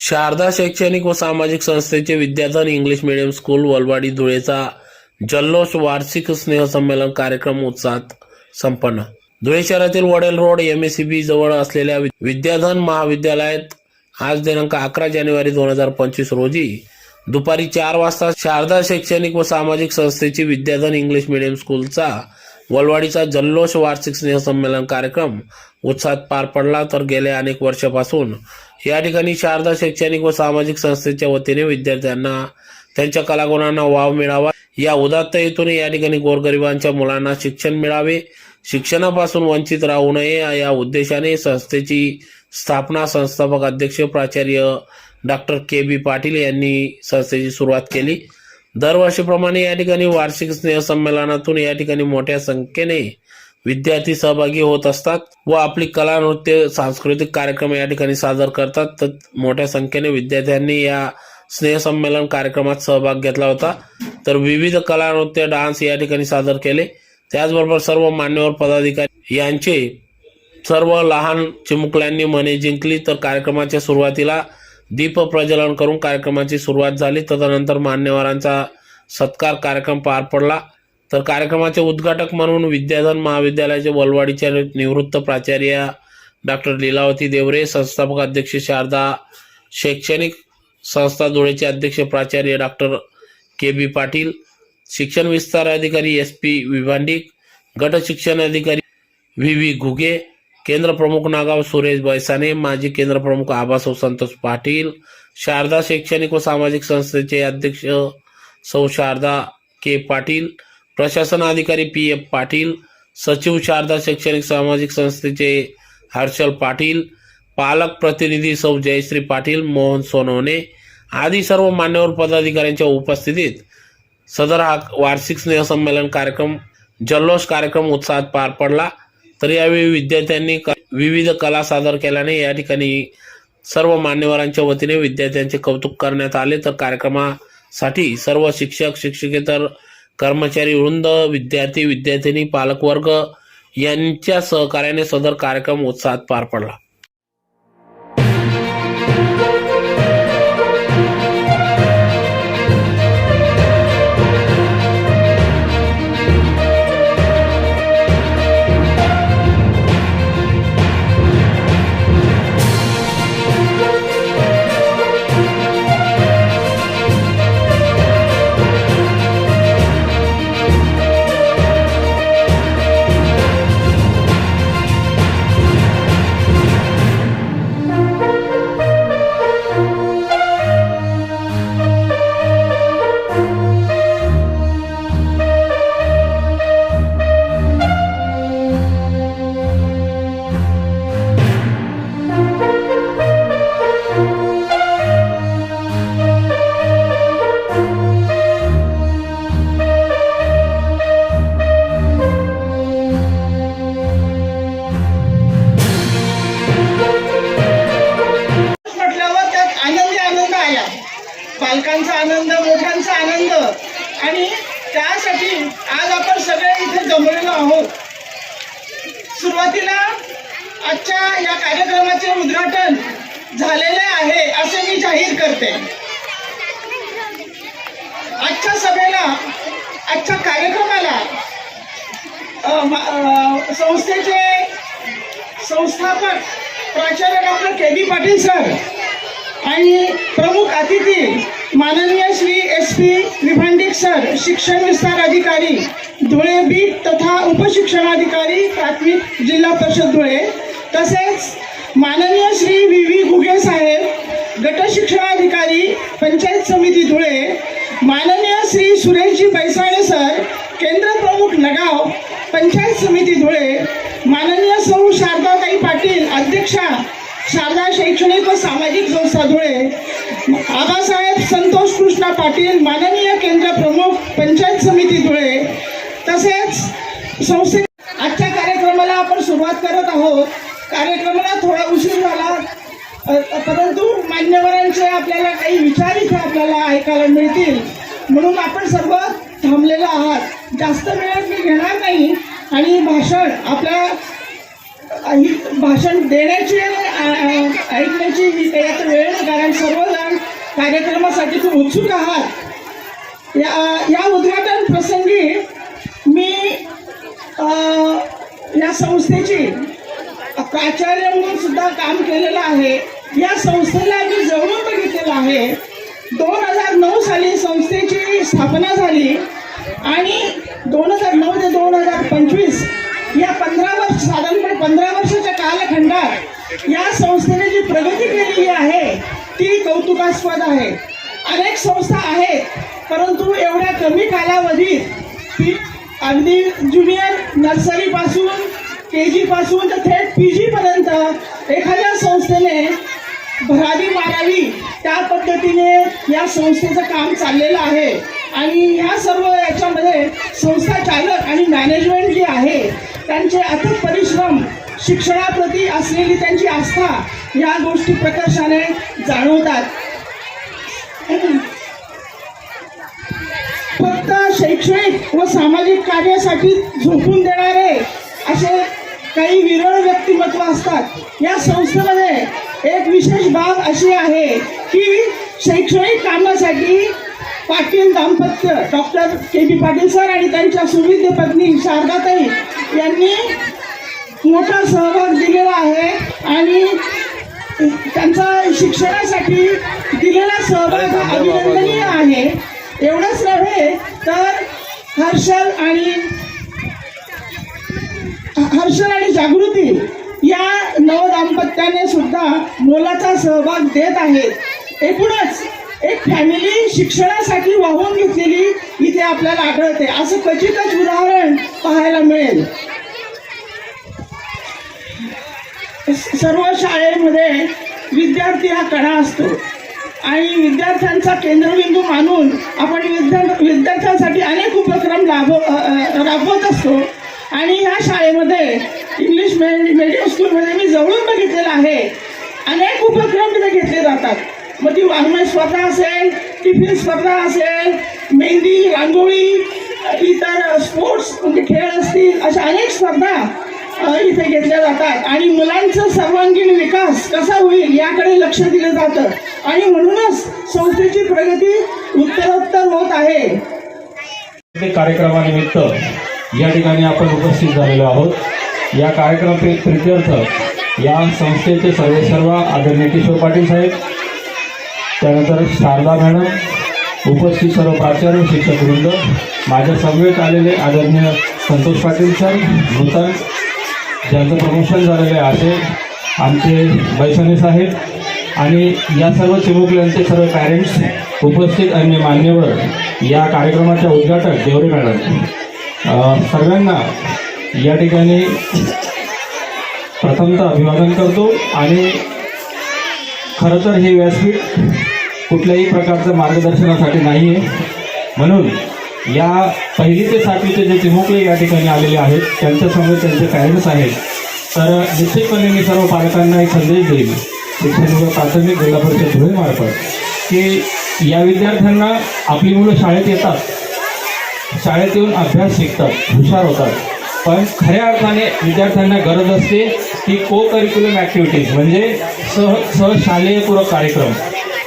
शारदा शैक्षणिक व सामाजिक संस्थेचे Vidyadhan English medium school Valwadi धुळेचा जल्लोष वार्षिक स्नेहसंमेलन कार्यक्रम उत्साहात संपन्न. धुळे शहरातील Wadel road M S C B जवळ असलेल्या विद्याधन महाविद्यालयात आज दिनांक अकरा जानेवारी दोन हजार पंचवीस रोजी दुपारी चार वाजता शारदा शैक्षणिक व सामाजिक संस्थेची विद्याधन इंग्लिश मीडियम स्कूलचा वलवाडीचा जल्लोष वार्षिक स्नेहसंमेलन कार्यक्रम उत्साहात पार पडला तर गेल्या अनेक वर्षापासून. या ठिकाणी शारदा शैक्षणिक व सामाजिक संस्थेच्या वतीने विद्यार्थ्यांना त्यांच्या कलागुणांना वाव मिळावा. या उदात्त हेतूने या ठिकाणी गोरगरिबांच्या मुलांना शिक्षण मिळावे. शिक्षणापासून वंचित राहू नये या उद्देशाने संस्थेची स्थापना संस्थापक अध्यक्ष प्राचार्य डॉक्टर के बी पाटील यांनी संस्थेची सुरुवात केली. दरवर्षीप्रमाणे या ठिकाणी वार्षिक स्नेहसंमेलनातून या ठिकाणी मोठ्या संख्येने विद्यार्थी सहभागी होत असतात व आपली कला नृत्य सांस्कृतिक कार्यक्रम या ठिकाणी सादर करतात. तर मोठ्या संख्येने विद्यार्थ्यांनी या स्नेहसंमेलन कार्यक्रमात सहभाग घेतला होता. तर विविध कला नृत्य डान्स या ठिकाणी सादर केले. त्याचबरोबर सर्व मान्यवर पदाधिकारी यांचे सर्व लहान चिमुकल्यांनी मने जिंकली. तर कार्यक्रमाच्या सुरुवातीला दीप प्रज्वलन करून कार्यक्रमाची सुरुवात झाली. तदनंतर मान्यवरांचा सत्कार कार्यक्रम पार पडला. तर कार्यक्रमाचे उद्घाटक म्हणून विद्याधन महाविद्यालयाचे वलवाडीचे निवृत्त प्राचार्य डॉक्टर लीलावती देवरे संस्थापक अध्यक्ष शारदा शैक्षणिक संस्था धुळेचे अध्यक्ष प्राचार्य डॉक्टर के बी पाटील शिक्षण विस्तार अधिकारी एस पी विभांडिक गट शिक्षण अधिकारी व्ही व्ही घुगे केंद्र प्रमुख नागाव सुरेश बैसाने माजी केंद्र प्रमुख आबासाव संतोष पाटील शारदा शैक्षणिक व सामाजिक संस्थेचे अध्यक्ष सौ शारदा के पाटील प्रशासन अधिकारी पी एफ पाटील सचिव शारदा शैक्षणिक सामाजिक संस्थेचे हर्षल पाटील पालक प्रतिनिधी सौ जयश्री पाटील मोहन सोनवणे आदी सर्व मान्यवर पदाधिकाऱ्यांच्या उपस्थितीत सदर हा वार्षिक स्नेहसंमेलन कार्यक्रम जल्लोष कार्यक्रम उत्साहात पार पडला. तर यावेळी विद्यार्थ्यांनी विविध कला सादर केल्याने या ठिकाणी सर्व मान्यवरांच्या वतीने विद्यार्थ्यांचे कौतुक करण्यात आले. तर कार्यक्रमासाठी सर्व शिक्षक शिक्षकेतर कर्मचारी वृंद विद्यार्थी विद्यार्थिनी पालकवर्ग यांच्या सहकार्याने सदर कार्यक्रम उत्साहात पार पडला. आजच्या कार्यक्रमाला संस्थेचे संस्थापक प्राचार्य doctor K D Patil sir आणि प्रमुख अतिथी माननीय Shri S P Tribhandik sir शिक्षण विस्तार अधिकारी धुळे बीट तथा उपशिक्षणाधिकारी प्राथमिक जिल्हा परिषद धुळे तसेच माननीय श्री व्ही व्ही गुगे साहेब गट शिक्षणाधिकारी पंचायत समिती धुळे माननीय श्री सुरेशजी बैसाळे सर केंद्र प्रमुख नगाव पंचायत समिती धुळे माननीय सौ शारदाताई पाटील अध्यक्षा शारदा शैक्षणिक व सामाजिक संस्था धुळे आबासाहेब संतोष कृष्णा पाटील माननीय केंद्र प्रमुख पंचायत समिती धुळे तसेच संस्थे आजच्या कार्यक्रमाला आपण सुरुवात करत आहोत. कार्यक्रमाला थोडा उशीर झाला परंतु मान्यवरांचे आपल्याला काही विचार इथे आपल्याला ऐकायला मिळतील. म्हणून आपण सर्व थांबलेलो आहात. जास्त वेळ मी घेणार नाही. आणि भाषण आपल्या भाषण देण्याची ऐकण्याची ही काही वेळ कारण सर्वजण कार्यक्रमासाठी खूप उत्सुक आहात. या या उद्घाटन प्रसंगी मी आ, या संस्थेची प्राचार्य म्हणून सुद्धा काम केलेलं आहे. या संस्थेला मी जवळून बघितलेलं आहे. स्थापना झाली आणि दोन हजार नऊ ते दोन हजार पंचवीस या पंधरा वर्ष साधारणपणे पंधरा वर्षाच्या कालखंडात या संस्थेने जी प्रगती केलेली आहे ती कौतुकास्पद आहे. अनेक संस्था आहेत परंतु एवढ्या कमी कालावधीत ती अगदी ज्युनियर नर्सरीपासून के जीपासून तर थेट पी जीपर्यंत एखाद्या संस्थेने भरारी मारावी त्या पद्धतीने या संस्थेचं काम चाललेलं आहे. आणि ह्या सर्व याच्यामध्ये संस्था चालक आणि मॅनेजमेंट जी आहे त्यांचे अथक परिश्रम शिक्षणाप्रती असलेली त्यांची आस्था या गोष्टी प्रकर्षाने जाणवतात. फक्त शैक्षणिक व सामाजिक कार्यासाठी झोपून देणारे असे काही विरळ व्यक्तिमत्व असतात. या संस्थेमध्ये एक विशेष बाब अशी आहे की शैक्षणिक कामासाठी पाटील दाम्पत्य doctor K B Patil sir आणि त्यांच्या सुविद्य पत्नी शारदाताई यांनी मोठा सहभाग दिलेला आहे आणि त्यांचा शिक्षणासाठी दिलेला सहभाग अभिनंदनीय आहे. एवढंच नव्हे तर हर्षल आणि हर्षल आणि जागृती या नवदाम्पत्याने सुद्धा मोलाचा सहभाग देत आहेत. एकूणच एक फॅमिली शिक्षणासाठी वाहून घेतलेली इथे आपल्याला आढळते. असं क्वचितच उदाहरण पाहायला मिळेल. सर्व शाळेमध्ये विद्यार्थी हा कणा असतो. आणि विद्यार्थ्यांचा केंद्रबिंदू मानून आपण विद्या विद्यार्थ्यांसाठी अनेक उपक्रम राबव राबवत असतो. आणि ह्या शाळेमध्ये इंग्लिश मीडियम स्कूलमध्ये मी जवळून बघितलेलं आहे. अनेक उपक्रम तिथे घेतले जातात. मग ती वाङ्मय स्पर्धा असेल टिफिन स्पर्धा असेल मेहंदी रांगोळी इतर स्पोर्ट्स म्हणजे खेळ असतील अशा अनेक स्पर्धा इथे घेतल्या जातात. आणि मुलांचा सर्वांगीण विकास कसा होईल याकडे लक्ष दिलं जातं. आणि म्हणूनच संस्थेची प्रगती उत्तरोत्तर होत आहे. कार्यक्रमानिमित्त या ठिकाणी आपण उपस्थित झालेलो आहोत. या कार्यक्रम प्रित्यर्थ या संस्थेचे सर्वे सर्व आदरणीय किशोर पाटील साहेब त्यानंतर शारदा मॅडम उपस्थित सर्व प्राचार्य शिक्षक वृंद माझ्या समवेत आलेले आदरणीय संतोष पाटील सर नूतन ज्यांचं प्रमोशन झालेलं आहे असे आमचे बैसने साहेब आणि या सर्व चिमुकल्यांचे सर्व पॅरेंट्स उपस्थित अन्य मान्यवर या कार्यक्रमाच्या उद्घाटक देवरे मॅडम. सगळ्यांना या ठिकाणी प्रथमतः अभिवादन करतो आणि खरं तर हे व्यासपीठ कुठल्याही प्रकारचं मार्गदर्शनासाठी नाही आहे म्हणून या पहिली ते सातवीचे जे चिमुकले या ठिकाणी आलेले आहेत त्यांच्यासमोर त्यांचे पॅरेंट्स आहेत. तर निश्चितपणे मी सर्व पालकांना एक संदेश देईल शिक्षण विभाग प्राथमिक जिल्हा परिषद धुळेमार्फत की या विद्यार्थ्यांना आपली मुलं शाळेत येतात. शाळेत येऊन अभ्यास शिकतात हुशार होतात. पण खऱ्या अर्थाने विद्यार्थ्यांना गरज असते की को करिक्युलम ॲक्टिव्हिटीज म्हणजे सह सह शालेयपूरक कार्यक्रम.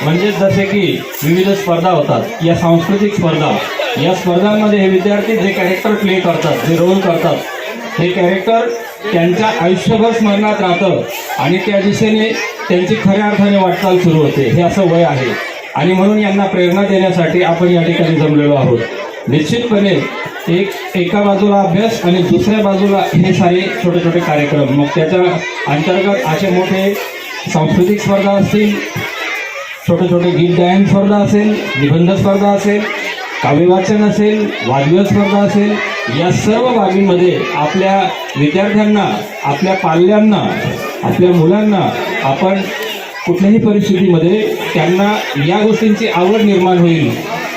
म्हणजे जसे की विविध स्पर्धा होतात या सांस्कृतिक स्पर्धा. या स्पर्धांमध्ये हे विद्यार्थी जे कॅरेक्टर प्ले करतात जे रोल करतात हे कॅरेक्टर त्यांच्या आयुष्यभर स्मरणात राहतं आणि त्या दिशेने त्यांची खऱ्या अर्थाने वाटचाल सुरू होते. हे असं वय आहे. आणि म्हणून यांना प्रेरणा देण्यासाठी आपण या ठिकाणी जमलेलो आहोत. निश्चितपणे एक एका बाजूला अभ्यास आणि दुसऱ्या बाजूला हे सारे छोटे छोटे कार्यक्रम. मग त्याच्या अंतर्गत असे मोठे सांस्कृतिक स्पर्धा असतील छोटे छोटे गीत गायन स्पर्धा असेल निबंध स्पर्धा असेल काव्यवाचन असेल वादविवाद स्पर्धा असेल या सर्व बाबींमध्ये आपल्या विद्यार्थ्यांना आपल्या पाल्यांना आपल्या मुलांना आपण कुठल्याही परिस्थितीमध्ये त्यांना या गोष्टींची आवड निर्माण होईल.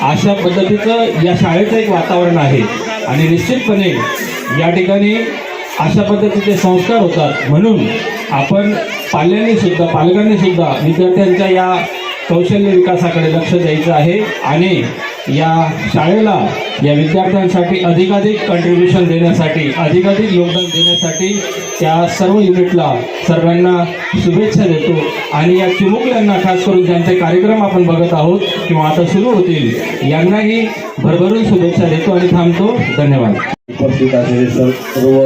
अशा पद्धतीचं या शाळेचं एक वातावरण आहे. आणि निश्चितपणे या ठिकाणी अशा पद्धतीचे संस्कार होतात. म्हणून आपण पाल्यांनी सुद्धा पालकांनी सुद्धा विद्यार्थ्यांच्या या कौशल्य विकासाकडे लक्ष द्यायचं आहे. आणि या शाळेला या विद्यार्थ्यांसाठी अधिकाधिक कंट्रीब्युशन देण्यासाठी अधिकाधिक योगदान देण्यासाठी त्या सर्व युनिटला सर्वांना शुभेच्छा देतो. आणि या चिमुकल्यांना खास करून ज्यांचे कार्यक्रम आपण बघत आहोत किंवा आता सुरू होतील यांनाही भरभरून शुभेच्छा देतो आणि थांबतो. धन्यवाद. उपस्थित असलेले सर्व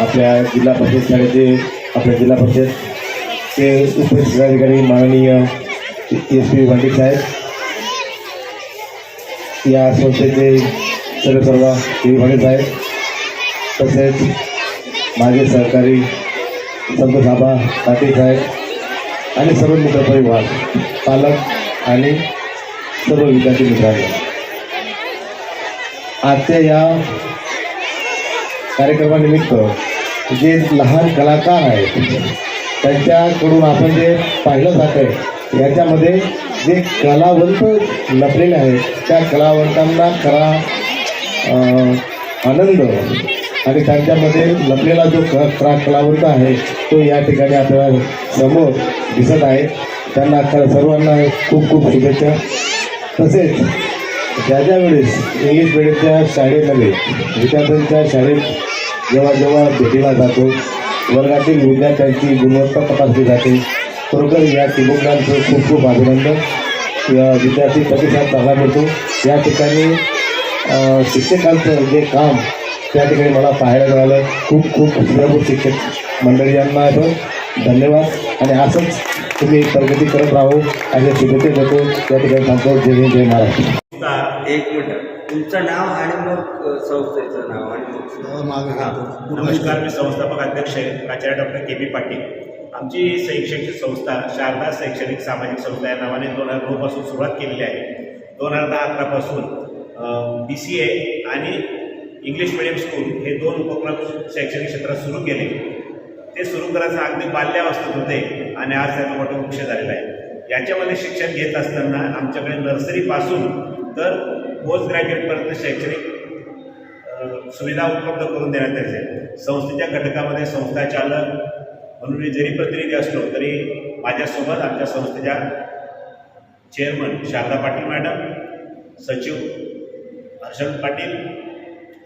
आपल्या जिल्हा परिषद शाळेचे आपल्या जिल्हा परिषद चे उपजिल्हाधिकारी माननीय एस पी वांडे साहेब या संस्थेचे सर्व सर्व पी वांडे साहेब तसेच माझे सहकारी संतसाबा आबा साहेब आणि सर्व मित्रपरिवार पालक आणि सर्व विद्यार्थी मित्रांनो. आजच्या या कार्यक्रमानिमित्त जे लहान कलाकार आहेत त्यांच्याकडून आपण जे पाहिलं जात आहे याच्यामध्ये जे कलावंत लपलेले आहेत त्या कलावंतांना खरा आनंद आणि त्यांच्यामध्ये लपलेला जो क कलावंत आहे तो या ठिकाणी आपल्याला समोर दिसत आहे. त्यांना सर्वांना खूप खूप शुभेच्छा. तसेच ज्या ज्या वेळेस इंग्लिश मिडियमच्या शाळेमध्ये विद्यार्थ्यांच्या शाळेत जेव्हा जेव्हा भेटीला जातो वर्गातील विद्यार्थ्यांची गुणवत्ता तपासली जाते खरोखर या टिबुकांचं खूप खूप अभिनंदन. विद्यार्थी प्रतिसाद चांगला मिळतो. या ठिकाणी शिक्षकांचं जे काम त्या ठिकाणी मला पाहायला मिळालं. खूप खूप सर्व शिक्षक मंडळी यांना धन्यवाद. आणि असंच तुम्ही प्रगती करत राहू. अशा शुभेच्छा देतो या ठिकाणी सांगतो जय हिंद जय महाराष्ट्र. एक मिनिट. तुमचं नाव आणि मग संस्थेचं नाव आणि मग नमस्कार मी संस्थापक अध्यक्ष प्राचार्य डॉक्टर के बी पाटील. आमची शैक्षणिक संस्था शारदा शैक्षणिक सामाजिक संस्था या नावाने दोन हजार नऊपासून सुरुवात केलेली आहे. दोन हजार दहा अकरापासून बी सी ए आणि इंग्लिश मिडियम स्कूल हे दोन उपक्रम शैक्षणिक क्षेत्रात सुरू केले. ते सुरू करायचं अगदी बाल्यावस्थेत होते आणि आज त्याचा मोठं वृक्ष झालेला आहे. याच्यामध्ये शिक्षण घेत असताना आमच्याकडे नर्सरीपासून तर पोस्ट ग्रॅज्युएटपर्यंत शैक्षणिक सुविधा उपलब्ध करून देण्यात यायचे संस्थेच्या घटकामध्ये संस्था चालक म्हणून मी जरी प्रतिनिधी असलो तरी माझ्यासोबत आमच्या संस्थेच्या चेअरमन शारदा पाटील मॅडम सचिव हर्षद पाटील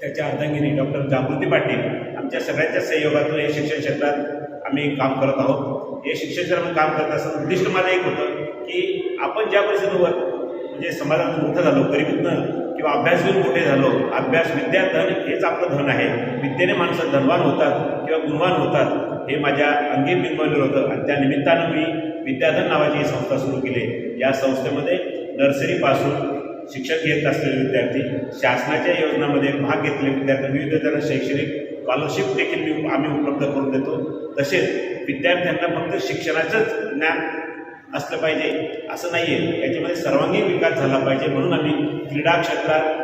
त्याच्या अर्धांगिनी डॉक्टर जागृती पाटील आमच्या सगळ्यांच्या सहयोगातून हे शिक्षण क्षेत्रात आम्ही काम करत आहोत. हे शिक्षण क्षेत्रात काम करत असताना उद्दिष्ट माझं एक होतं की आपण ज्या परिस्थितीवर म्हणजे समाजात मोठं झालो गरिबीतनं किंवा अभ्यास घेऊन मोठे झालो अभ्यास विद्या धन हेच आपलं धन आहे. विद्येने माणसं धनवान होतात किंवा गुणवान होतात हे माझ्या अंगी बिंबवलेलं होतं आणि त्या निमित्तानं मी विद्याधन नावाची ही संस्था सुरू केली या संस्थेमध्ये नर्सरीपासून शिक्षण घेत असलेले विद्यार्थी शासनाच्या योजनामध्ये भाग घेतलेले विद्यार्थी विविध त्यांना शैक्षणिक स्कॉलरशिप देखील मी आम्ही उपलब्ध करून देतो. तसेच विद्यार्थ्यांना फक्त शिक्षणाचंच ज्ञान असलं पाहिजे असं नाही आहे याच्यामध्ये सर्वांगीण विकास झाला पाहिजे. म्हणून आम्ही क्रीडा क्षेत्रात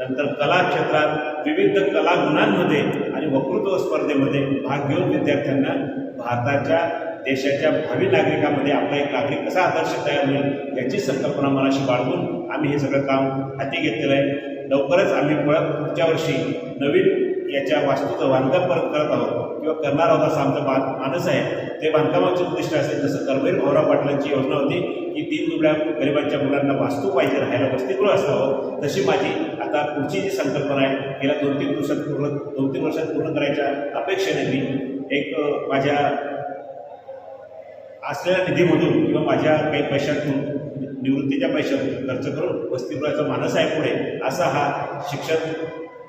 नंतर कला क्षेत्रात विविध कला गुणांमध्ये आणि वक्तृत्व स्पर्धेमध्ये भाग घेऊन विद्यार्थ्यांना भारताच्या देशाच्या भावी नागरिकामध्ये आपला एक नागरिक कसा आदर्श तयार होईल याची संकल्पना मनाशी बाळगून आम्ही हे सगळं काम हाती घेतलेलं आहे. लवकरच आम्ही परत पुढच्या वर्षी नवीन याच्या वास्तूचं बांधकाम परत करत आहोत किंवा करणार आहोत असं आमचं बांध मानस आहे. ते बांधकामाचे उद्दिष्ट असेल जसं कर्मवीर भाऊराव पाटलांची योजना होती की तीन दुबळ्या गरिबांच्या मुलांना वास्तू पाहिजे राहायला वसतिगृह असावं तशी माझी आता पुढची जी संकल्पना आहे गेल्या दोन तीन दिवसात पूर्ण दोन तीन वर्षात पूर्ण करायच्या अपेक्षेने मी एक माझ्या असलेल्या निधीमधून किंवा माझ्या काही पैशातून निवृत्तीच्या पैशातून खर्च करून वसतिगृहाचा मानस आहे पुढे असा हा शिक्षण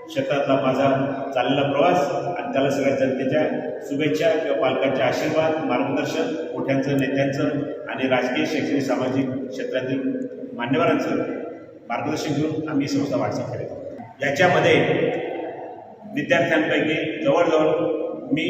क्षेत्रातला माझा चाललेला प्रवास आणि त्याला सगळ्या जनतेच्या शुभेच्छा किंवा पालकांचे आशीर्वाद मार्गदर्शन मोठ्यांचं नेत्यांचं आणि राजकीय शैक्षणिक सामाजिक क्षेत्रातील मान्यवरांचं मार्गदर्शन घेऊन आम्ही संस्था वाटचाल करीत याच्यामध्ये विद्यार्थ्यांपैकी जवळजवळ मी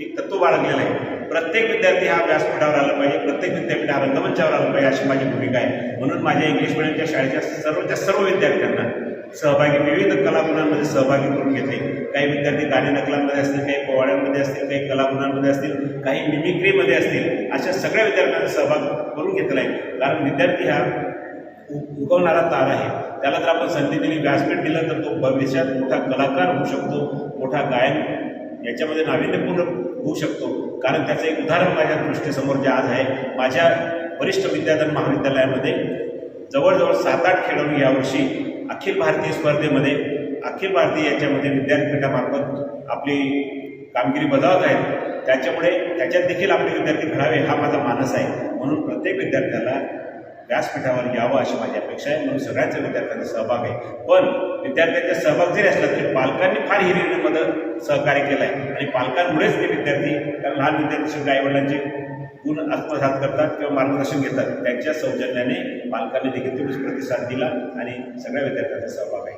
एक तत्व बाळगलेलं आहे. प्रत्येक विद्यार्थी हा व्यासपीठावर आला पाहिजे प्रत्येक विद्यापीठ हा रंगमंचावर आला पाहिजे अशी माझी भूमिका आहे. म्हणून माझ्या इंग्लिश मिडियमच्या शाळेच्या सर्वच्या सर्व विद्यार्थ्यांना सहभागी विविध कलागुणांमध्ये सहभागी करून घेतले काही विद्यार्थी गाणे नकलांमध्ये असतील काही पोवाड्यांमध्ये असतील काही कलागुणांमध्ये असतील काही मिमिक्रीमध्ये असतील अशा सगळ्या विद्यार्थ्यांचा सहभाग करून घेतला आहे. कारण विद्यार्थी हा उ- उगवणारा तार आहे. त्याला जर आपण संधी दिली व्यासपीठ दिलं तर तो भविष्यात मोठा कलाकार होऊ शकतो मोठा गायन याच्यामध्ये नाविन्यपूर्ण होऊ शकतो. कारण त्याचं एक उदाहरण माझ्या दृष्टीसमोर जे आज आहे माझ्या वरिष्ठ विद्याधन महाविद्यालयामध्ये जवळजवळ सात आठ खेळाडू यावर्षी अखिल भारतीय स्पर्धेमध्ये अखिल भारतीय याच्यामध्ये विद्यापीठामार्फत आपली कामगिरी बजावत आहेत. त्याच्यामुळे त्याच्यात देखील आपले विद्यार्थी घडावे हा माझा मानस आहे. म्हणून प्रत्येक विद्यार्थ्याला व्यासपीठावर यावं अशी माझी अपेक्षा आहे. म्हणून सगळ्याच विद्यार्थ्यांचा सहभाग आहे. पण विद्यार्थ्यांचा सहभाग जरी असला तरी म्हणजे पालकांनी फार हिरिरीमध्ये सहकार्य केलं आहे आणि पालकांमुळेच ते विद्यार्थी कारण लहान विद्यार्थी शेवटी आईवडिलांचे गुण आत्मसात करतात किंवा मार्गदर्शन घेतात. त्यांच्या सौजन्याने पालकांनी देखील तेवढीच प्रतिसाद दिला आणि सगळ्या विद्यार्थ्यांचा सहभाग आहे.